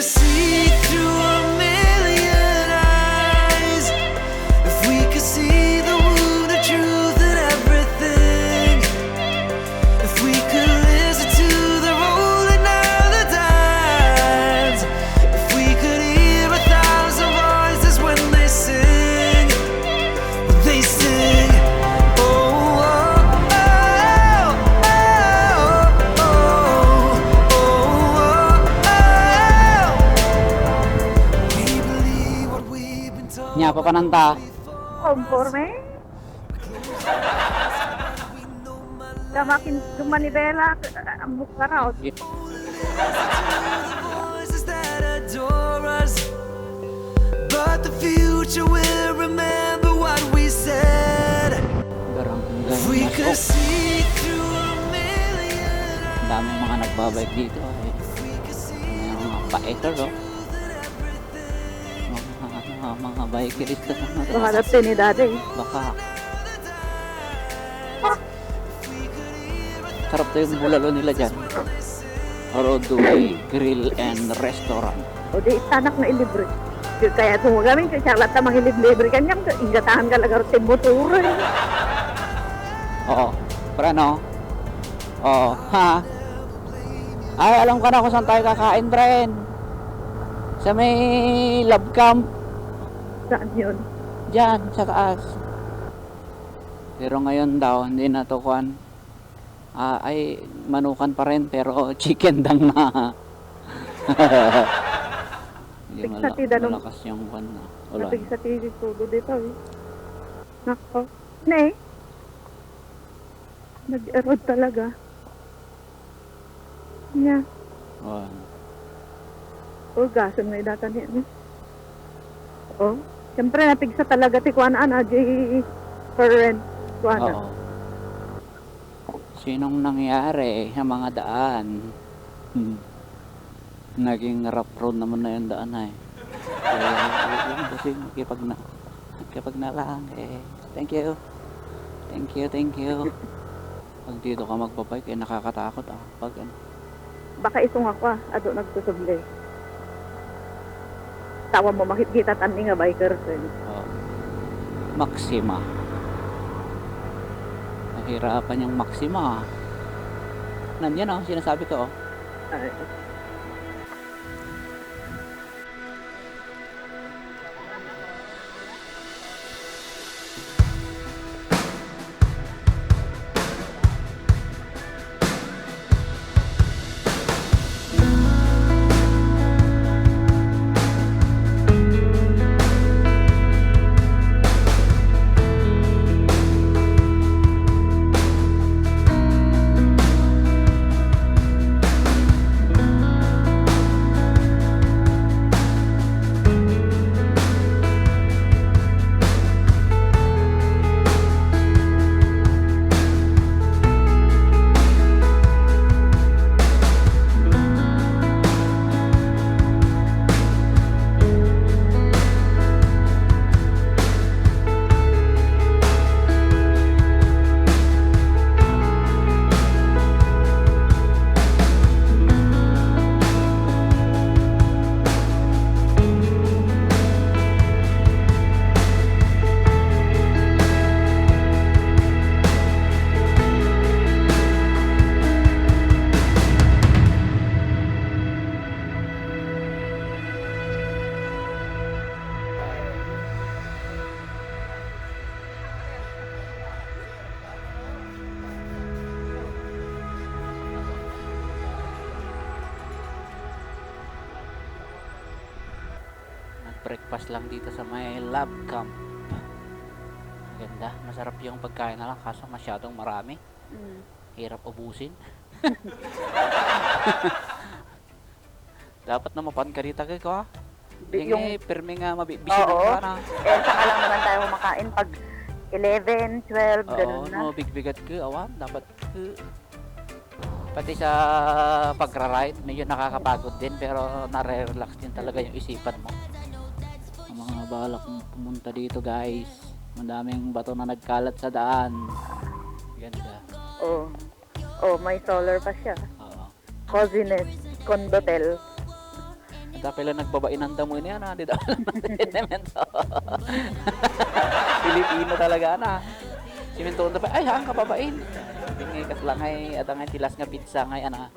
could see pananta. Conforme. Kamakin dumanibela ang bukaraw. But the future will remember what we said. If we could see through a million Ang daming mga nagbabike dito. Eh. could see May mga biker, oh. Mga, mga bikerista naman. Tumalap din ni daddy. Baka. Sarap to yung bulalo nila dyan. Rodway Grill and Restaurant. O di tanak na ilibre. Kaya tumugamin kay Charlotte na mangilibre kanyang ingatahan ka lagar sa motor. Oo. Pero ano? Oo. Ha? Ay, alam ko na kung saan tayo kakain, Bren. Sa may love camp. Saan yun? Diyan, sa taas. Pero ngayon daw, hindi na to kuan. Ah, ay, manukan pa rin, pero chicken dang na. Hindi Tig- mala- sa tidanong- malakas yung kuan na. Wala. Napig sa TV tulo dito eh. Nako. Ne? Nag-erod talaga. Nya. Oh. O gasan may data niya. no? O. Siyempre napigsa talaga ti kuan ana di current kuan. Oo. Sinong nangyari sa mga daan? Hmm. Naging rough road naman na yung daan ay. Kaya, yun kasi kapag na, kapag na lang, eh, thank you. Thank you, thank you. Pag dito ka magbabike, eh, nakakatakot ah. Pag ano, Baka isong ako ah, ado nagsusubli. Tawa mo makikita tani nga biker friend. oh. Maxima. Nahirapan yung Maxima. Nandiyan oh, sinasabi ko oh. Ay, masyadong marami. mm. Hirap ubusin. Dapat na mapan ka dito kay ko Yung yung eh, pirmi nga mabibisi Oo. ka na. eh saka lang naman tayo kumakain pag 11, 12, Oo, ganun na. no, bigbigat ka. Awan, dapat eh, pati sa pagra-ride, medyo nakakapagod din pero nare-relax din talaga yung isipan mo. Ang mga balak mong pumunta dito guys, madaming bato na nagkalat sa daan. Oh. Oh, may solar pa siya. Oo. Coziness, condotel. Hindi pala nagbabain ng damo niya na. Hindi daw semento. Pilipino talaga na. Simento na pa. Ay, hang kababain. Bingi kat lang ay at ang tilas nga pizza ngay ana.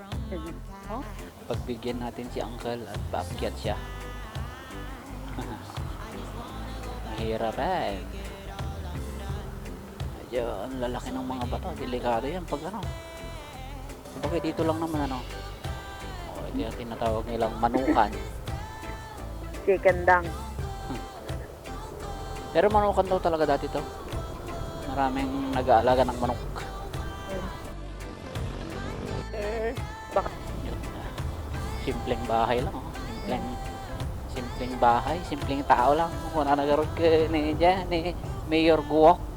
Oh, pagbigyan natin si uncle at paakyat siya. Mahirap eh. Medyo ang lalaki ng mga bato. Delikado yan pag ano. Bakit dito lang naman ano. Oh, ito yung tinatawag nilang manukan. Chicken dang. Pero manukan daw talaga dati to. Maraming nag-aalaga ng manok. Eh, baka Yun. Simpleng bahay lang. Oh. Simpleng simpleng bahay, simpleng tao lang. Kung na nagaroon ka ni dyan, ni Mayor Guok.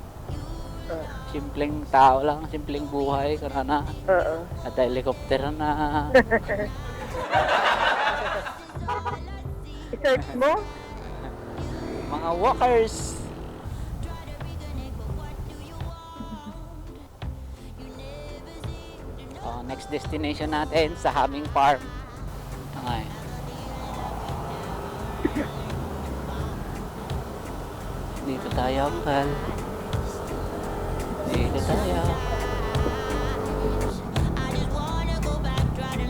Oo. Simpleng tao lang, simpleng buhay. Karana Oo. at helicopter na. I-search mo? mga walkers. Oh, next destination natin sa Haming Farm. Okay. Dito tayo, Uncle. Dito tayo. I just wanna go back, try to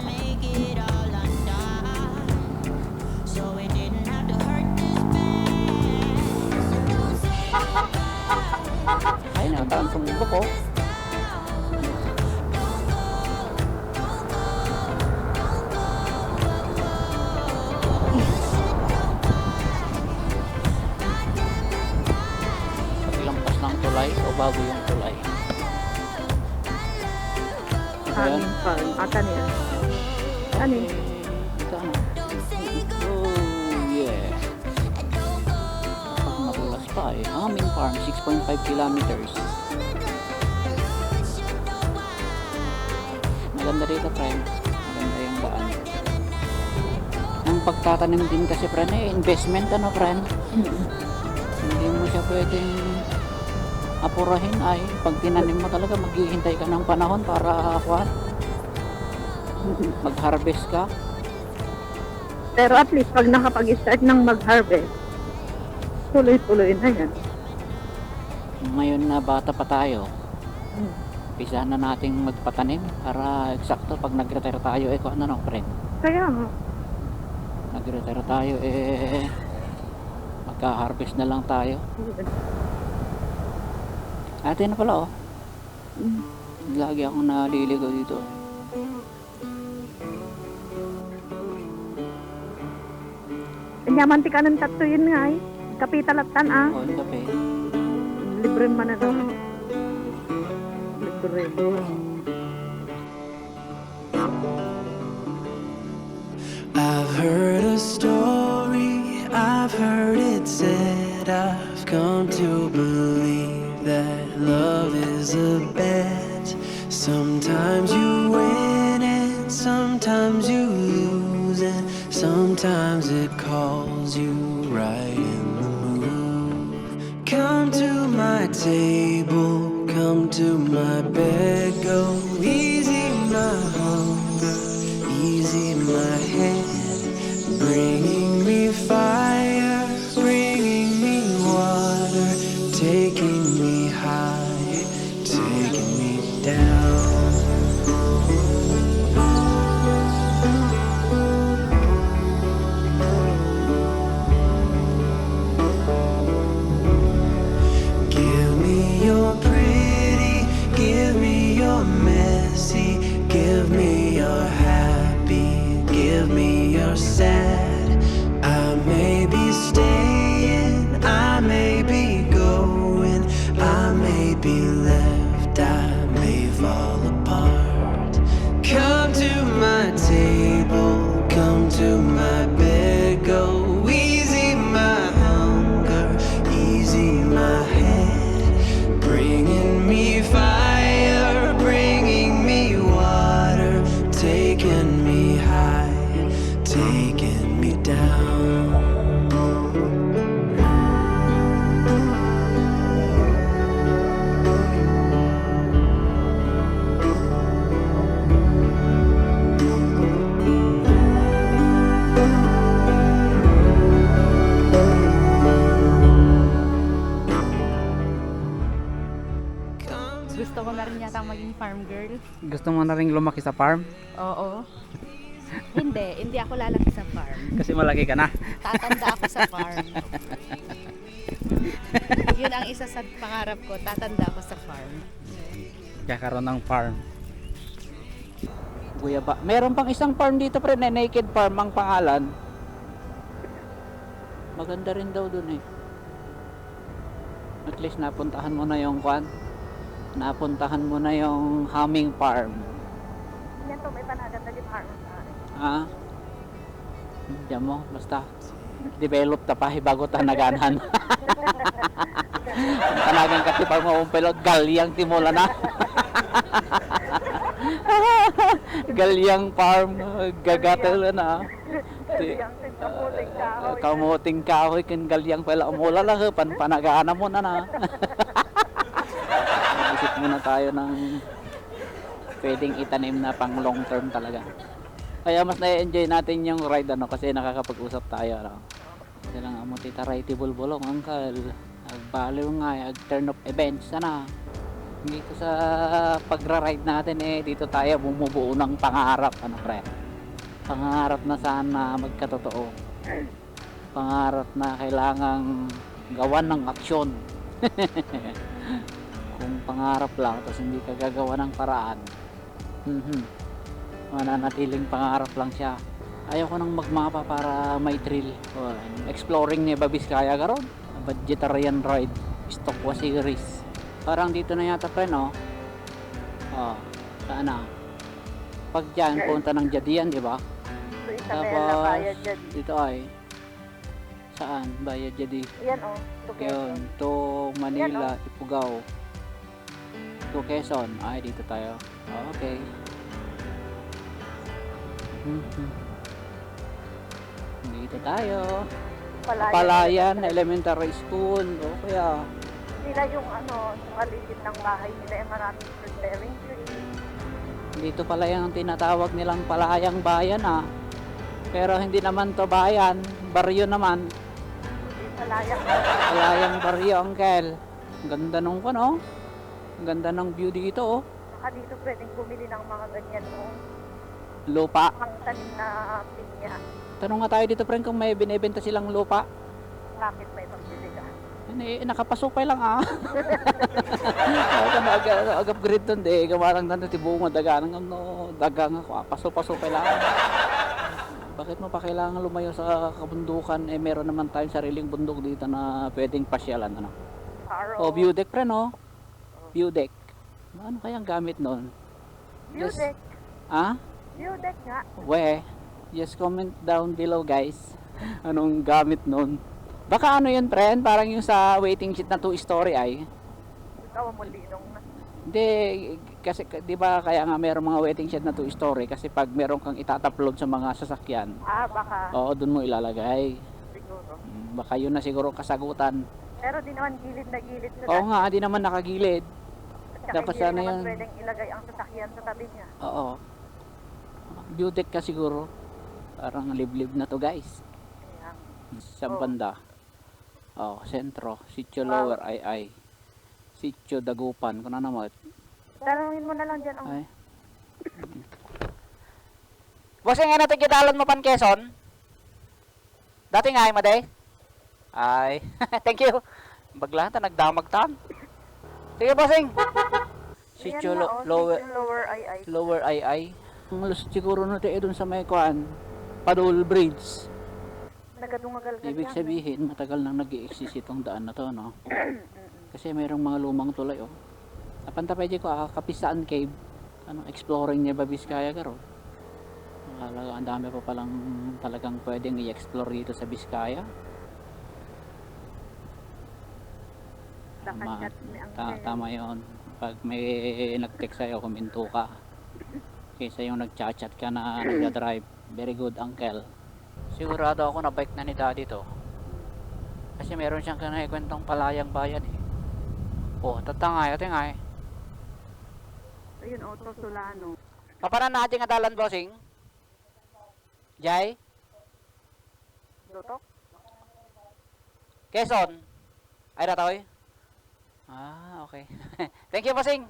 Ayan. Hanging farm. Ata niya. Ano? Ito ano? Oh, yeah. Pag madulas pa eh. Aming farm, 6.5 kilometers. Maganda dito, friend. Maganda yung daan. Ang pagtatanim din kasi, friend, eh, investment, ano, friend? Hindi mo siya pwedeng apurahin ay pag tinanim mo talaga maghihintay ka ng panahon para kuhan mag-harvest ka Pero at least pag nakapag-start ng mag-harvest, tuloy-tuloy na yan. ngayon na bata pa tayo Hmm. Pisa na nating magpatanim para eksakto pag nag-retire tayo eh kung ano no, friend. Kaya nga. Nag-retire tayo eh magka-harvest na lang tayo. Ate na pala oh. Lagi akong naliligaw dito. Kanyamanti ka ng tatlo yun nga eh. Kapitalatan ah. Oh, ang kape. Libre man na naman. Libre. I've heard a story, I've heard it said, I've come to a bet. Sometimes you win and sometimes you lose, and sometimes it calls you right in the mood. Come to my table, come to my bed, go Gusto mo na rin lumaki sa farm? Oo. hindi, hindi ako lalaki sa farm. Kasi malaki ka na. Tatanda ako sa farm. Yun ang isa sa pangarap ko, tatanda ako sa farm. Kakaroon ng farm. Guyaba. Meron pang isang farm dito pre, na naked farm ang pangalan. Maganda rin daw dun eh. At least napuntahan mo na yung kwan. Napuntahan mo na yung humming farm. Yan to, may panagat na sa akin. Ha? Diyan mo, basta develop ta pa bago ta naganan. Tanagan kasi pag maumpelot, galyang timula na. galyang farm, gagatel na. Kamuting kahoy. Kan galyang pala umula lang pan panagana mo na na. Tayo ng pwedeng itanim na pang long term talaga. Kaya mas na-enjoy natin yung ride ano kasi nakakapag-usap tayo ano. Kasi lang amo tita righty bulbulong uncle. Agbaliw nga ag turn of events sana. Dito sa pagra-ride natin eh dito tayo bumubuo ng pangarap ano pre. Pangarap na sana magkatotoo pangarap na kailangang gawan ng aksyon. Kung pangarap lang tapos hindi ka gagawa ng paraan, mhm, mananatiling pangarap lang siya. Ayaw ko nang magmapa para may thrill. Oh, exploring ni Babis kaya garon. Vegetarian ride. Stokwa series. Parang dito na yata pre no? Oh, saan na? Pag dyan, punta ng Jadian, di ba? Tapos, dito ay saan? Bayad jadi. Yan. Oh, Yun, to Manila, Ifugao. To Quezon. Ay, dito tayo. Okay. Mhm. Dito tayo. Palayan. Palayan Elementary School. O kaya, Sila yung ano, yung aligid ng bahay nila, eh, maraming preparing tree. dito pala yung tinatawag nilang palayang bayan ah. Pero hindi naman to bayan. Baryo naman. Hindi palayan. Palayang baryo, uncle. Ganda nung ano. Ang Ganda ng view dito oh. Saka dito pwedeng bumili ng mga ganyan o Lupa. pangtanim na pinya. Tanong nga tayo dito, friend, kung may binebenta silang lupa. Bakit may pagbili ka? Ano eh, nakapasupay lang ah. Ako na aga, upgrade doon de, gamarang na tibungo daga nang ano, dagang ako, ah, paso-pasupay lang. Bakit mo pa kailangan lumayo sa kabundukan? Eh meron naman tayong sariling bundok dito na pwedeng pasyalan ano. Paro. Oh, view deck friend oh. Deck. Ano kayang gamit noon? Deck. Ah? Deck nga. We, just comment down below guys. Anong gamit nun? Baka ano yun, friend? Parang yung sa waiting sheet na 2 story ay. Ikaw mo linong na. Hindi, kasi di ba kaya nga meron mga waiting shed na 2 story kasi pag meron kang itatupload sa mga sasakyan, Ah, baka. oo, doon mo ilalagay. Siguro. Mm, Baka yun na siguro kasagutan. Pero di naman gilid na gilid. Oo nga, di naman nakagilid. Dapat hindi sana naman yan. pwedeng ilagay ang sasakyan sa tabi niya. Oo. View deck ka siguro. Parang liblib na to guys. Kaya, Sa Oo. banda. Oh, sentro. Sitio Wow. Lower ay ay. Sitio Dagupan. Kung ano mo. Tanungin mo na lang dyan. Oh. Ay. Bossing nga natin kidalan mo pan Quezon? Dati nga ay maday? Ay, thank you. Bagla ta nagdamag tan. Sige bossing. Sitio Ayan na, lo- oh, lower lower ay. lower lus siguro na tayo dun sa may kuan. Padul Bridge. Nagadungagal ka Ibig dyan. sabihin, matagal nang nag exist itong daan na to, no? Kasi mayroong mga lumang tulay, oh. Napanta pwede ko, ah, Kapisaan Cave. Ano, exploring niya ba Biskaya? Akala ko, ang dami pa palang talagang pwedeng i-explore dito sa Biskaya. Tama, ta- tama yun. Pag may nag-text sa'yo, kuminto ka. Kaysa yung nag-chat ka na nagda-drive. Very good, uncle. Sigurado ako na bike na ni daddy to. Kasi meron siyang kanakwentong palayang bayan eh. Oh, tatangay, tatangay. Ayun, Otto Solano. Papanan natin nga dalan, bossing? Jay? Lutok? Quezon? Ay, natoy? Ah, okay. Thank you, Pasing.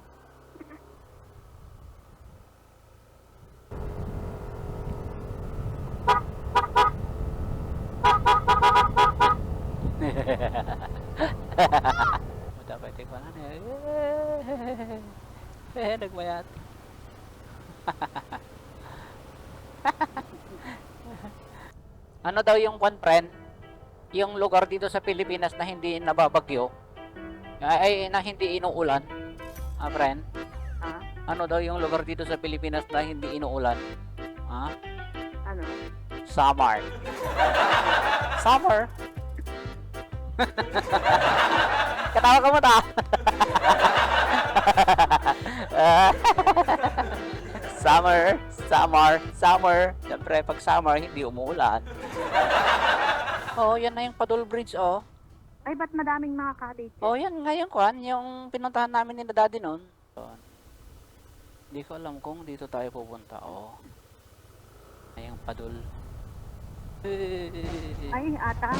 Matapating pa na niya. Eh, nagmayat. ano daw yung one friend? Yung lugar dito sa Pilipinas na hindi nababagyo? Ay, na hindi inuulan? Ah, friend? Ah, Ano daw yung lugar dito sa Pilipinas na hindi inuulan? Ha? ano? Summer. Summer. Katawa ka mo ta. summer, summer, summer. Siyempre, pag summer, hindi umuulan. oh, yan na yung Padol Bridge, oh. Ay, ba't madaming mga cottage? Oh, yan ngayon kwan, yung pinuntahan namin ni daddy noon. Hindi ko alam kung dito tayo pupunta. Oh. Ay, yung padul. Ay, ata.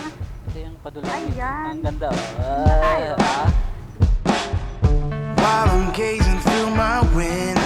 Ito yung padul. Ayan. Ang ganda. Oh. tayo. Ah, While I'm gazing through my window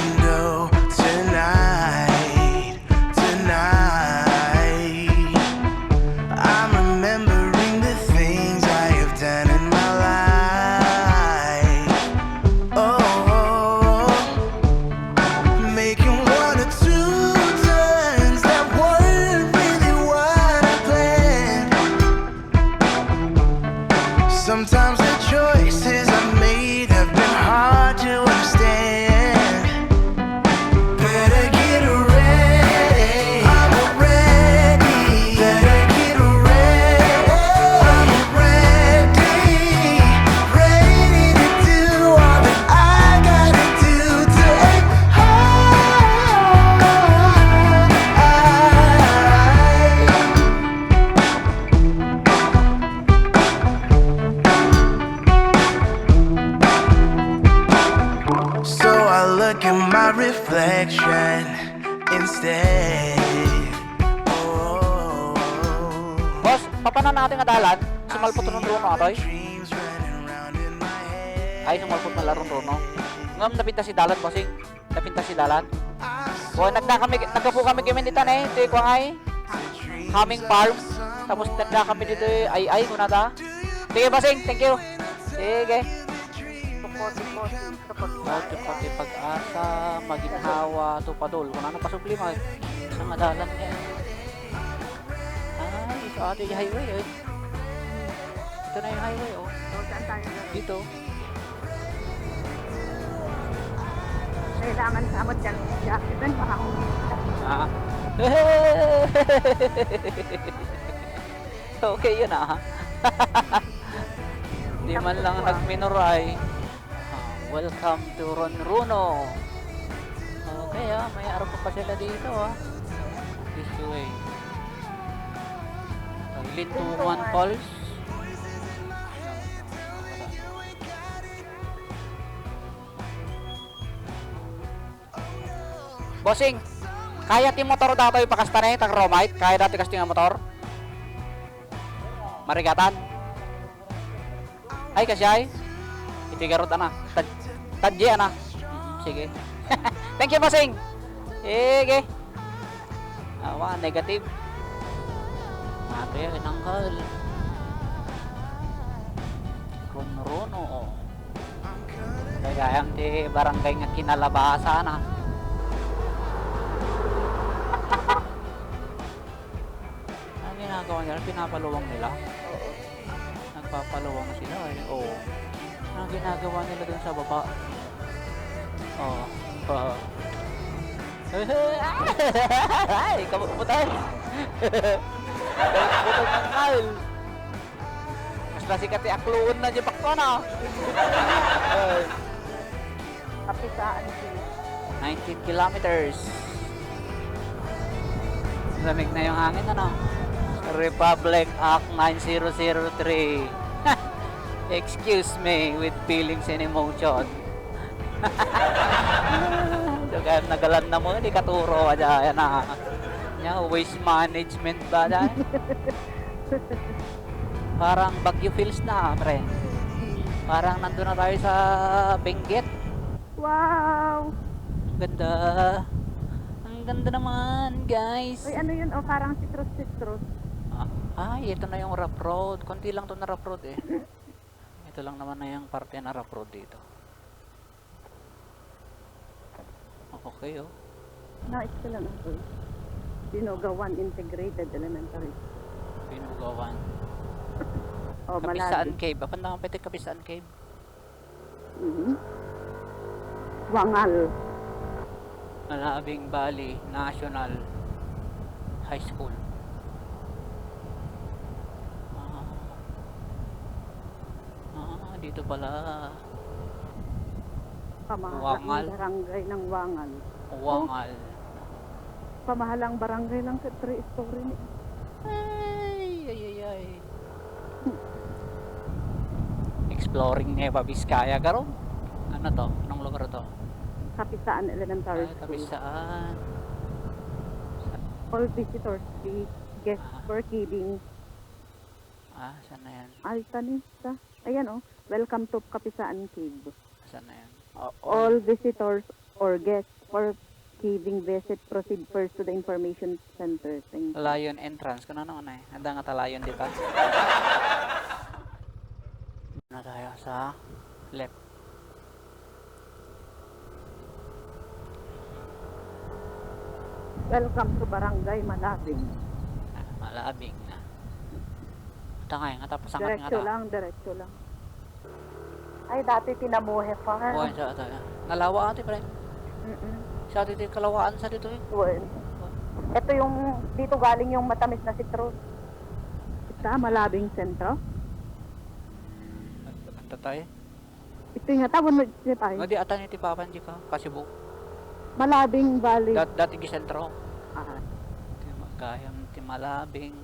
kami kiminitan eh. Ito yung kwangay. Humming farm. Tapos nagda kami dito eh. Ay, ay, kunada. Sige, bossing. Thank you. Sige. Pati pati pag-asa, maginhawa, tupadol. Kung ano pasubli, mag sa madalan niya. Ay, ito ate yung highway eh. Ito na yung highway oh. Na? Dito. Kailangan sa amot dyan. Din, baka umita. Ah. okay yun ah. Di man lang nagminuray. Ah, welcome to Ron Runo. Okay ah, may araw pa sila dito ah. This way. Lintuman Falls. Bossing, kaya ti motor dato yung pakasta na tag romite, kaya dati kasi nga motor. Marigatan. Ay kasi ay. Itigarot ana. Tad tadje ana. Sige. Thank you bossing. Sige. Awa, negative. Ate, inangkal. Rono-rono. Kaya ang ti barangay nga kinalabasan ah. Ginagawa nila, pinapaluwang nila. Nagpapaluwang sila eh. Oo. Ang ginagawa nila dun sa baba. Oo. Oh. Ay, kamutan. Kamutan ng kal. Mas nasikat yung akluon na dyan bakto na. Ay. Kapisaan sila. 19 kilometers. Lamig na yung hangin, ano? Republic Act 9003. Excuse me with feelings and emotion. Kaya nagalan na mo, hindi katuro ka dyan, ah. Nya, waste management ba dyan? Parang Baguio Hills na, pre. Parang nandun na tayo sa Benguet. Wow! Ganda. Ang ganda naman, guys. Uy, ano yun? O, parang citrus-citrus. Ay, ito na yung rough road. Konti lang to na rough road eh. Ito lang naman na yung parte na rough road dito. Okay oh. Nais ka lang ako. Dinogawan Integrated Elementary. Pinugawan. O, Kapisaan Malagi. Cave. Apa na pwede Kapisaan Cave? Mhm. Wangal. Malabing Valley National High School. Ah, ah dito pala. Pamahalang Wangal. barangay ng Wangal. Wangal. Pamahalang barangay lang sa three story ni. Ay, ay, ay, ay. Exploring Nueva Vizcaya garo. Ano to? Anong lugar to? Kapisaan Elementary tabi School. saan? All visitors fee, guest Ah. for kidding. Ah, saan na yan? Altanista. Ayan oh. Welcome to Kapisaan Cave. Saan na yan? All visitors or guests for caving visit proceed first to the information center. Thank you. Lion entrance. Kung ano na eh. Handa nga talayon dito. na tayo sa left. Welcome to Barangay Malabing. Ah, malabing na. Tangay nga tapos ang Diretso lang, diretso lang. Ay, dati tinabuhe pa. Buwan sa ata. Nalawa ate pre. Mm-mm. Sa dito kalawaan sa dito eh. Well, ito yung, dito galing yung matamis na citrus. Ito, Malabing Sentro. Anta tayo. Ito yung tawon mo siya tayo. Nga di ata ni tipapan di ka. Kasibo. Malabing Valley. Dat dati gisentro. Ah. Gayam ti malabing.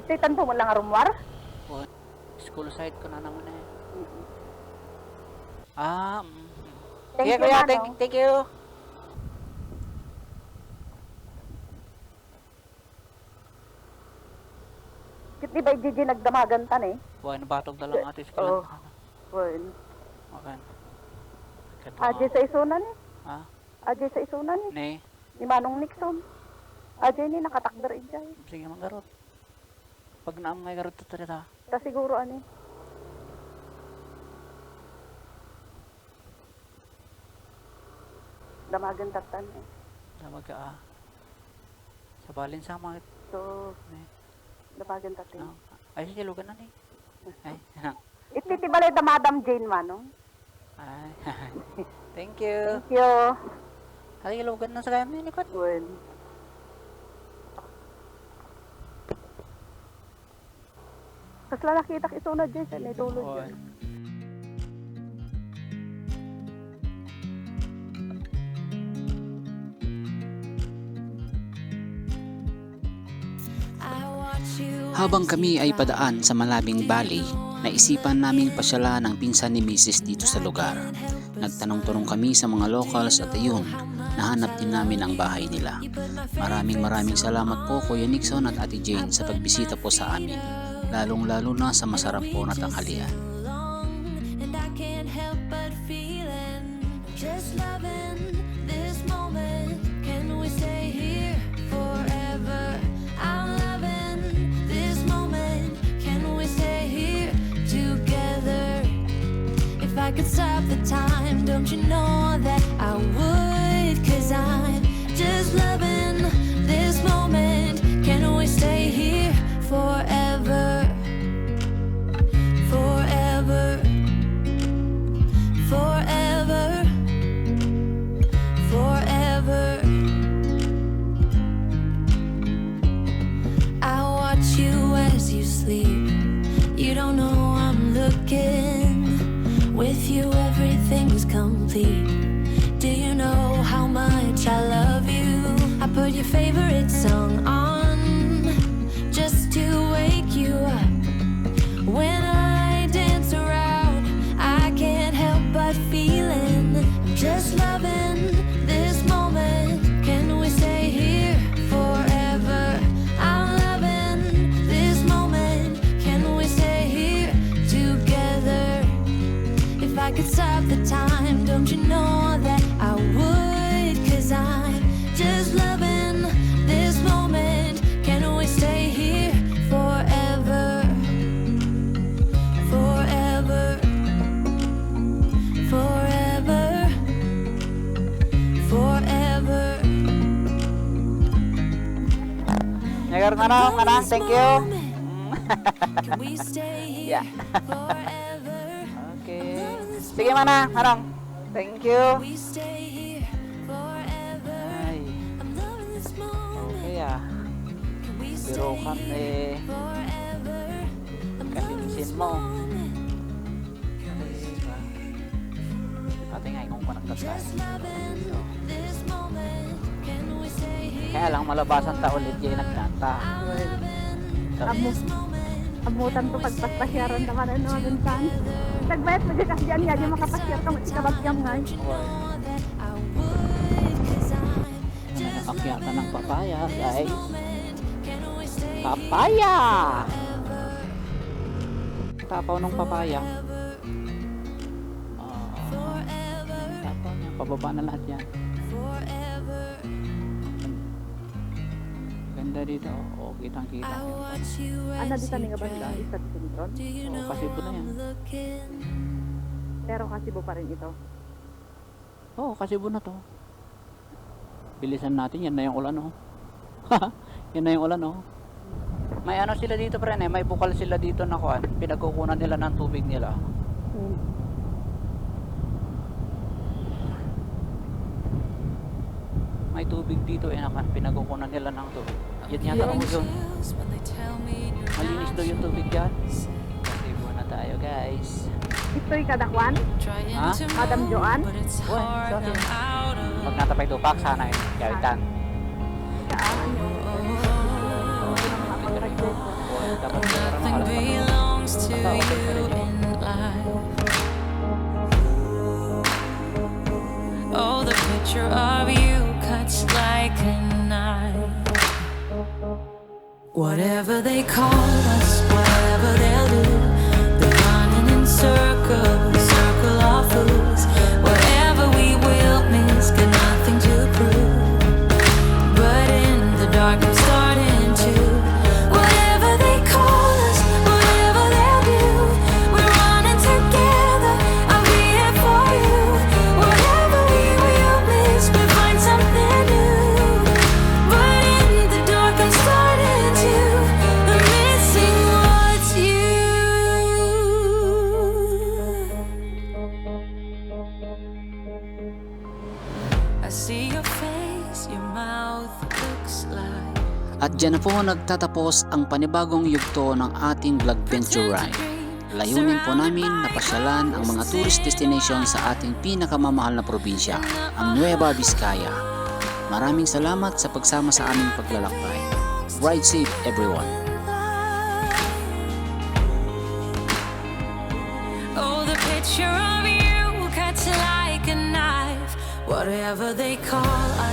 Ito yung tanto mo lang arumwar? Buwan. School site ko na naman eh. Ah, mm. Thank Sige, you, kuya, Manong. thank, thank you. Kit di ba Gigi nagdamagan tan eh? Buwan, batog na lang ate school. Oh. Well, Okay. Ajay sa isunan eh. Ah, Ajay sa isunan eh. ne. Ni Manong Nixon. Ajay ni nakatakder ijay. Sige, manggarot. Pag naam ngay garot to ta. Ta siguro ani. Damagan tatan eh. Tawag ka ah. Sa balin sa mga So, ne. damagan tatan. No. Ay, sige, lugan na ni. Ay, Ititi balay da Madam Jane Manong. ay. Thank you. Thank you. Ay, lugan na sa kaya ni likod. Well. Kas lalaki tak isunod dyan sa natulog Oy. Habang kami ay padaan sa Malabing Valley, naisipan naming pasyala ng pinsan ni Mrs. dito sa lugar. Nagtanong-tanong kami sa mga locals at ayun, nahanap din namin ang bahay nila. Maraming maraming salamat po Kuya Nixon at Ate Jane sa pagbisita po sa amin. Lalong-lalo na sa masarap po na tanghalian. Manong, Manang, thank you. Yeah. Okay. Sige, Manang, Manong. Thank you. Ay, okay ah. Biro ka here forever? I'm loving Kalinsin this mo. Pati nga, kung panagkat tayo. Just Kaya lang, malabasan ta ulit yung nagnata. Amo, amutan to pagpaspasyaran naman ano minsan. Tagbayat mo kasi diyan nga di makapasyar ka si kabagyam nga. Akyatan ng papaya, guys. Papaya! Tapaw ng papaya. Forever, tapaw niya. Pababa na lahat yan. Ganda dito. Oo, kitang kita. Tani you nga ba drive. isa sintron? Do you Oo, po na yan. Pero kasi bo pa rin ito. Oo, kasi na to. Bilisan natin. Yan na yung ulan, oh. yan na yung ulan, oh. May ano sila dito, pre, eh. May bukal sila dito na kuan. Pinagkukunan nila ng tubig nila. May tubig dito, eh. Nakan. Pinagkukunan nila ng tubig. Yan yata po yun. Chills when they tell me you're Malinis not daw yung tubig dyan. Kasi muna tayo, guys. History kadakwan, trying Ha? to Madam move, Joanne? but it's Uy, hard. sorry. I'm out of Pag natapay tupak, sana yun. Gawitan. saan yung Dapat meron ng Nothing alas pa. belongs to Basta okay pa you rin yun. in life. Oh, the picture of you cuts like a knife. Whatever they call us, whatever they'll do, they're running in circles, At dyan na po nagtatapos ang panibagong yugto ng ating vlog venture ride. Layunin po namin na pasyalan ang mga tourist destination sa ating pinakamamahal na probinsya, ang Nueva Vizcaya. Maraming salamat sa pagsama sa aming paglalakbay. Ride safe everyone! Oh, the picture of you cuts like a knife. Whatever they call us,